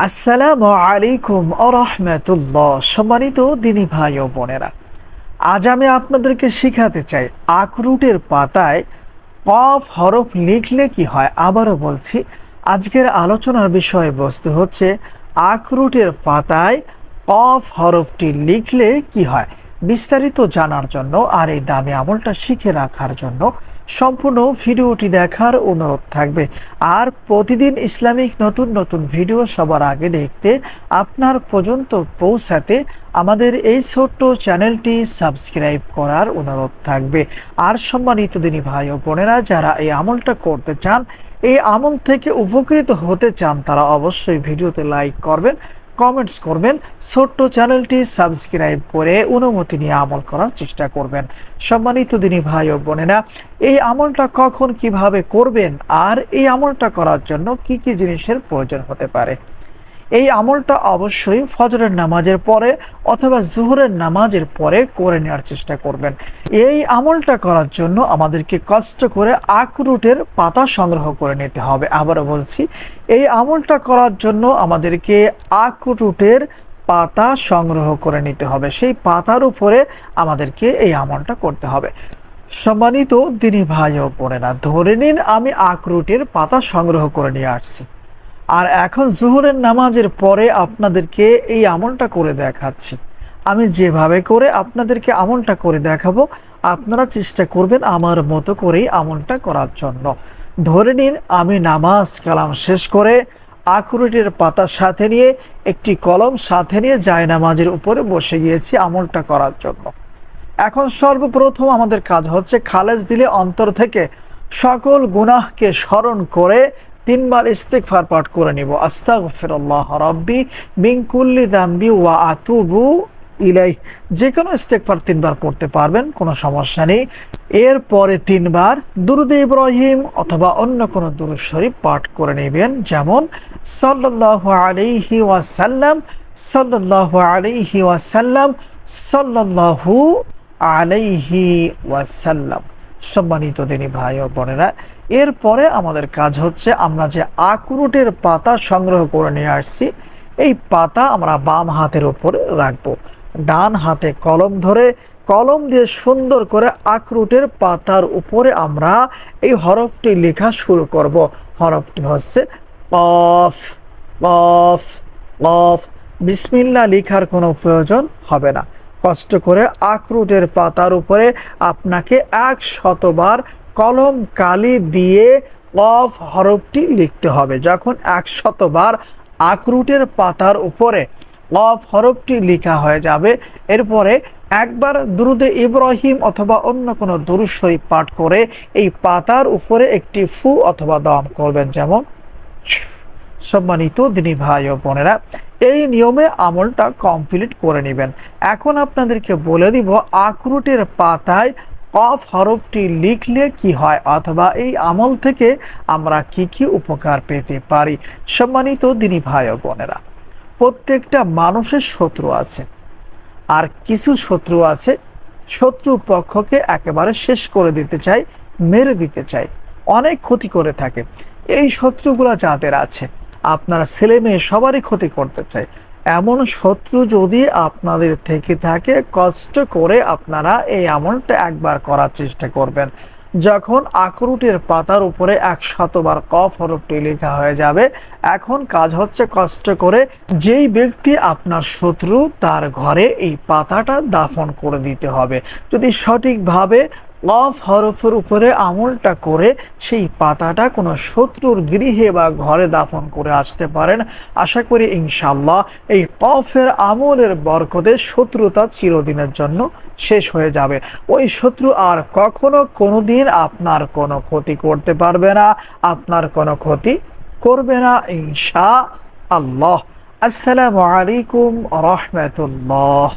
আসসালামু আলাইকুম আরহামতুল্লাহ সম্মানিত দিনী ভাই ও বোনেরা, আজ আমি আপনাদেরকে শিখাতে চাই আখরুটের পাতায় কফ হরফ লিখলে কি হয়। আবারও বলছি, আজকের আলোচনার বিষয়বস্তু হচ্ছে আখরুটের পাতায় কফ হরফটি লিখলে কি হয়। বিস্তারিত জানার জন্য আর এই দামি আমলটা শিখে রাখার জন্য সম্পূর্ণ ভিডিওটি দেখার অনুরোধ থাকবে। আর প্রতিদিন ইসলামিক নতুন নতুন ভিডিও সবার আগে দেখতে আপনার পর্যন্ত পৌঁছাতে আমাদের এই ছোট্ট চ্যানেলটি সাবস্ক্রাইব করার অনুরোধ থাকবে। আর সম্মানিত দিনী ভাই ও বোনেরা, যারা এই আমলটা করতে চান, এই আমল থেকে উপকৃত হতে চান, তারা অবশ্যই ভিডিওতে লাইক করবেন কমেন্টস করবেন, ছোট্ট চ্যানেলটি সাবস্ক্রাইব করে অনুমতি নিয়ে আমল করার চেষ্টা করবেন। সম্মানিত দিনী ভাই ও বোনেরা, এই আমলটা কখন কীভাবে করবেন আর এই আমলটা করার জন্য কি কি জিনিসের প্রয়োজন হতে পারে? এই আমলটা অবশ্যই ফজরের নামাজের পরে অথবা জুহরের নামাজের পরে করে নেওয়ার চেষ্টা করবেন। এই আমলটা করার জন্য আমাদেরকে কষ্ট করে আখরুটের পাতা সংগ্রহ করে নিতে হবে। আবারও বলছি, এই আমলটা করার জন্য আমাদেরকে আখরুটের পাতা সংগ্রহ করে নিতে হবে। সেই পাতার উপরে আমাদেরকে এই আমলটা করতে হবে। সম্মানিত দিনী ভাইও পড়ে না ধরে নিন আমি আখরুটের পাতা সংগ্রহ করে নিয়ে আসছি। আর এখন জোহরের নামাজের পরে আপনাদেরকে এই আমলটা করে দেখাচ্ছি। আমি যেভাবে করে আপনাদেরকে আমলটা করে দেখাবো, আপনারা চেষ্টা করবেন আমার মতো করেই আমলটা করার জন্য। ধরে নিন, আমি নামাজ কালাম শেষ করে আকুরেটের পাতা সাথে নিয়ে, একটি কলম সাথে নিয়ে যায় নামাজের উপরে বসে গিয়েছি আমলটা করার জন্য। এখন সর্বপ্রথম আমাদের কাজ হচ্ছে খালেজ দিলে অন্তর থেকে সকল গুনাহকে স্মরণ করে তিনবার ইস্তেকফার পাঠ করে নিব। আস্তাগফিরুল্লাহ রাব্বি মিন কুল্লি দাম্বি ওয়া আতুবু ইলাই যে কোনো ইস্তেকফার তিনবার পড়তে পারবেন, কোনো সমস্যা নেই। এরপরে তিনবার দুরুদ ইব্রাহিম অথবা অন্য কোনো দুরুদ শরীফ পাঠ করে নেবেন, যেমন সাল্লাল্লাহু আলাইহি ওয়াসাল্লাম, সাল্লাল্লাহু আলাইহি ওয়াসাল্লাম, সাল্লাল্লাহু আলাইহি ওয়াসাল্লাম। সম্মানিত দিনী ভাই ও বোনেরা, এরপরে আমাদের কাজ হচ্ছে আমরা যে আখরুটের পাতা সংগ্রহ করে নিয়ে আসছি, এই পাতা আমরা বাম হাতের উপরে রাখব। ডান হাতে কলম ধরে, কলম দিয়ে সুন্দর করে আখরুটের পাতার উপরে আমরা এই হরফটি লেখা শুরু করব। হরফটি হচ্ছে কফ কফ কফ। বিসমিল্লা লেখার কোনো প্রয়োজন হবে না। কষ্ট করে আখরুটের পাতার উপরে আপনাকে এক শতবার কলম কালি দিয়ে কফ হরফটি লিখতে হবে। যখন এক শতবার আখরুটের পাতার উপরে কফ হরফটি লেখা হয়ে যাবে, এরপরে একবার দুরুদে ইব্রাহিম অথবা অন্য কোনো শরীফ পাঠ করে এই পাতার উপরে একটি ফু অথবা দম করবেন। যেমন সম্মানিত দিনী ভাই ও বোনেরা, এই নিয়মে আমলটা কমপ্লিট করে নেবেন। এখন আপনাদেরকে বলে দিব, আখরুটের পাতায় কফ হরফটি লিখলে কি হয়, অথবা এই আমল থেকে আমরা কি কি উপকার পেতে পারি? সম্মানিত দিনী ভাই ও বোনেরা, প্রত্যেকটা মানুষের শত্রু আছে। আর কিছু শত্রু আছে, শত্রু পক্ষকে একেবারে শেষ করে দিতে চাই মেরে দিতে চাই অনেক ক্ষতি করে থাকে। এই শত্রুগুলো যাদের আছে আপনারা ছেলে মেয়ে সবারই ক্ষতি করতে চায় এমন শত্রু যদি আপনাদের থেকে থাকে, কষ্ট করে আপনারা এই আমলটা একবার করার চেষ্টা করবেন। যখন আখরুটের পাতার উপরে এক শতবার কফ হরফটি লেখা হয়ে যাবে, এখন কাজ হচ্ছে কষ্ট করে যেই ব্যক্তি আপনার শত্রু, তার ঘরে এই পাতাটা দাফন করে দিতে হবে। যদি সঠিকভাবে কফ হরফের উপরে আমলটা করে সেই পাতাটা কোনো শত্রুর গৃহে বা ঘরে দাফন করে আসতে পারেন। আশা করি ইনশাল্লাহ এই কফের আমলের বরকতে শত্রুতা চিরদিনের জন্য শেষ হয়ে যাবে। ওই শত্রু আর কখনো কোনোদিন আপনার কোনো ক্ষতি করতে পারবে না, আপনার কোনো ক্ষতি করবে না ইনশা আল্লাহ আসসালামু আলাইকুম রহমতুল্লাহ।